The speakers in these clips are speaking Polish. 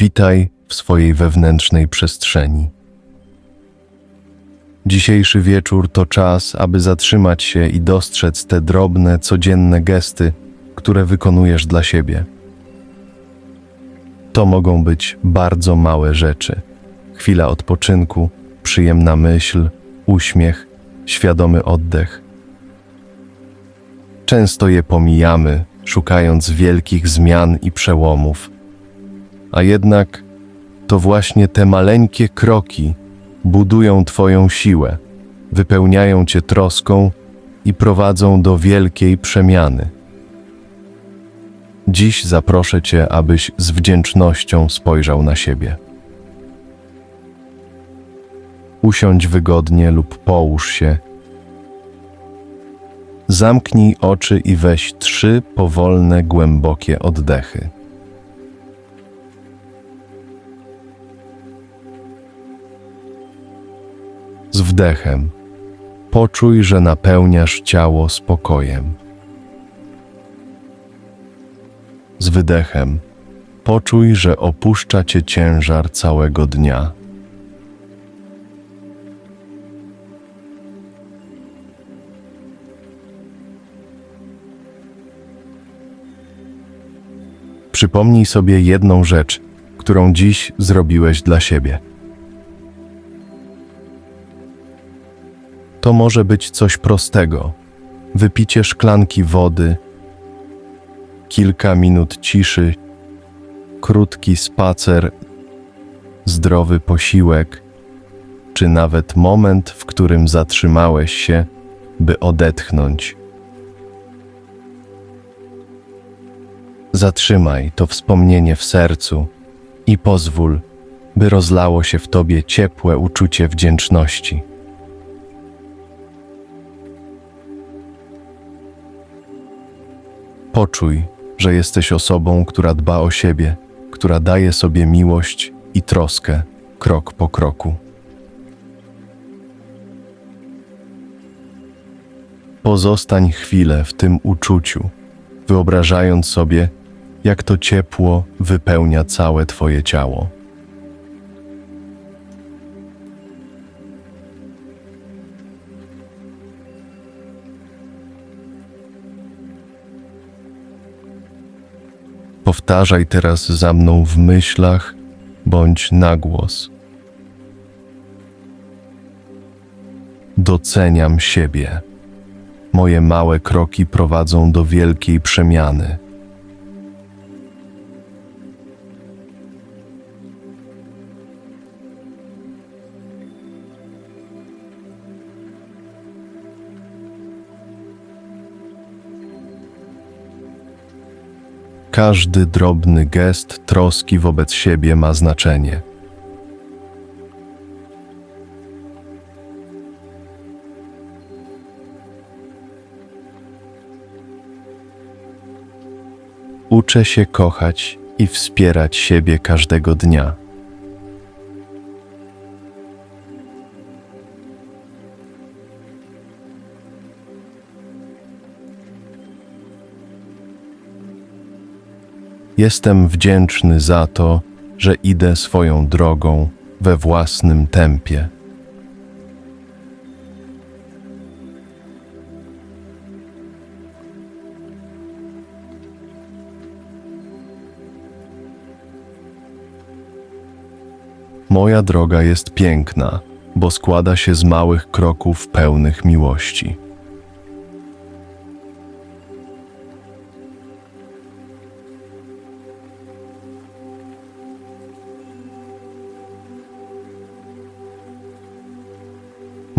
Witaj w swojej wewnętrznej przestrzeni. Dzisiejszy wieczór to czas, aby zatrzymać się i dostrzec te drobne, codzienne gesty, które wykonujesz dla siebie. To mogą być bardzo małe rzeczy. Chwila odpoczynku, przyjemna myśl, uśmiech, świadomy oddech. Często je pomijamy, szukając wielkich zmian i przełomów. A jednak to właśnie te maleńkie kroki budują Twoją siłę, wypełniają Cię troską i prowadzą do wielkiej przemiany. Dziś zaproszę Cię, abyś z wdzięcznością spojrzał na siebie. Usiądź wygodnie lub połóż się. Zamknij oczy i weź trzy powolne, głębokie oddechy. Z wdechem poczuj, że napełniasz ciało spokojem. Z wydechem poczuj, że opuszcza cię ciężar całego dnia. Przypomnij sobie jedną rzecz, którą dziś zrobiłeś dla siebie. To może być coś prostego: wypicie szklanki wody, kilka minut ciszy, krótki spacer, zdrowy posiłek, czy nawet moment, w którym zatrzymałeś się, by odetchnąć. Zatrzymaj to wspomnienie w sercu i pozwól, by rozlało się w tobie ciepłe uczucie wdzięczności. Poczuj, że jesteś osobą, która dba o siebie, która daje sobie miłość i troskę krok po kroku. Pozostań chwilę w tym uczuciu, wyobrażając sobie, jak to ciepło wypełnia całe Twoje ciało. Powtarzaj teraz za mną w myślach bądź na głos. Doceniam siebie. Moje małe kroki prowadzą do wielkiej przemiany. Każdy drobny gest troski wobec siebie ma znaczenie. Uczę się kochać i wspierać siebie każdego dnia. Jestem wdzięczny za to, że idę swoją drogą we własnym tempie. Moja droga jest piękna, bo składa się z małych kroków pełnych miłości.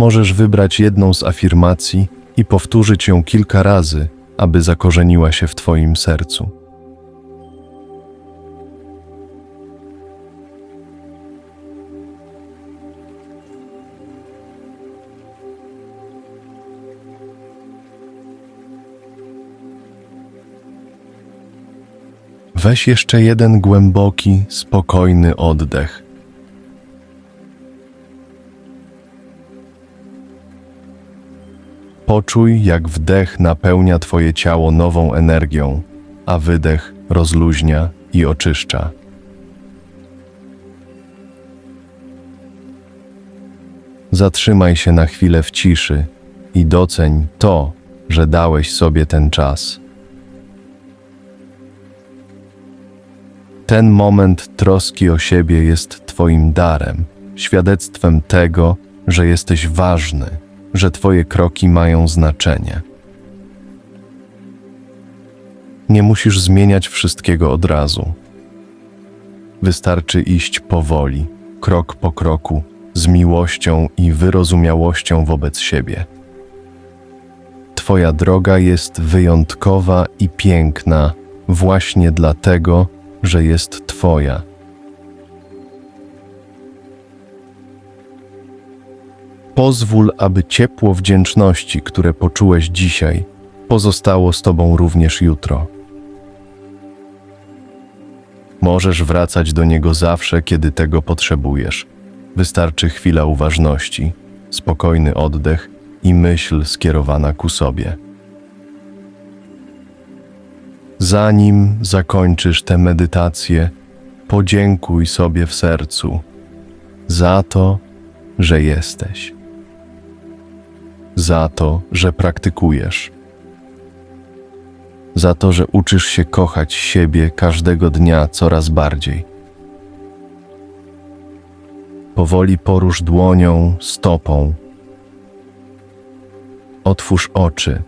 Możesz wybrać jedną z afirmacji i powtórzyć ją kilka razy, aby zakorzeniła się w Twoim sercu. Weź jeszcze jeden głęboki, spokojny oddech. Poczuj, jak wdech napełnia Twoje ciało nową energią, a wydech rozluźnia i oczyszcza. Zatrzymaj się na chwilę w ciszy i doceń to, że dałeś sobie ten czas. Ten moment troski o siebie jest Twoim darem, świadectwem tego, że jesteś ważny że Twoje kroki mają znaczenie. Nie musisz zmieniać wszystkiego od razu. Wystarczy iść powoli, krok po kroku, z miłością i wyrozumiałością wobec siebie. Twoja droga jest wyjątkowa i piękna właśnie dlatego, że jest Twoja. Pozwól, aby ciepło wdzięczności, które poczułeś dzisiaj, pozostało z Tobą również jutro. Możesz wracać do niego zawsze, kiedy tego potrzebujesz. Wystarczy chwila uważności, spokojny oddech i myśl skierowana ku sobie. Zanim zakończysz tę medytację, podziękuj sobie w sercu za to, że jesteś, za to, że praktykujesz, za to, że uczysz się kochać siebie każdego dnia coraz bardziej. Powoli porusz dłonią, stopą. Otwórz oczy.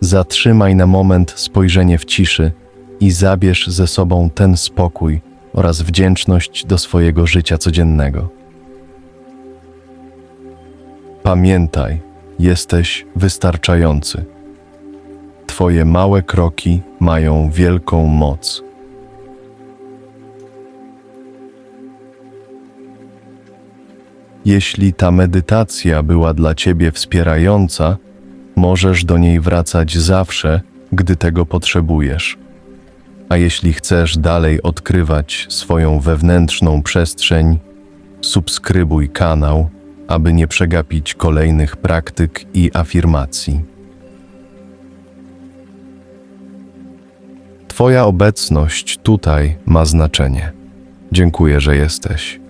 Zatrzymaj na moment spojrzenie w ciszy i zabierz ze sobą ten spokój oraz wdzięczność do swojego życia codziennego. Pamiętaj, jesteś wystarczający. Twoje małe kroki mają wielką moc. Jeśli ta medytacja była dla Ciebie wspierająca, możesz do niej wracać zawsze, gdy tego potrzebujesz. A jeśli chcesz dalej odkrywać swoją wewnętrzną przestrzeń, subskrybuj kanał, aby nie przegapić kolejnych praktyk i afirmacji. Twoja obecność tutaj ma znaczenie. Dziękuję, że jesteś.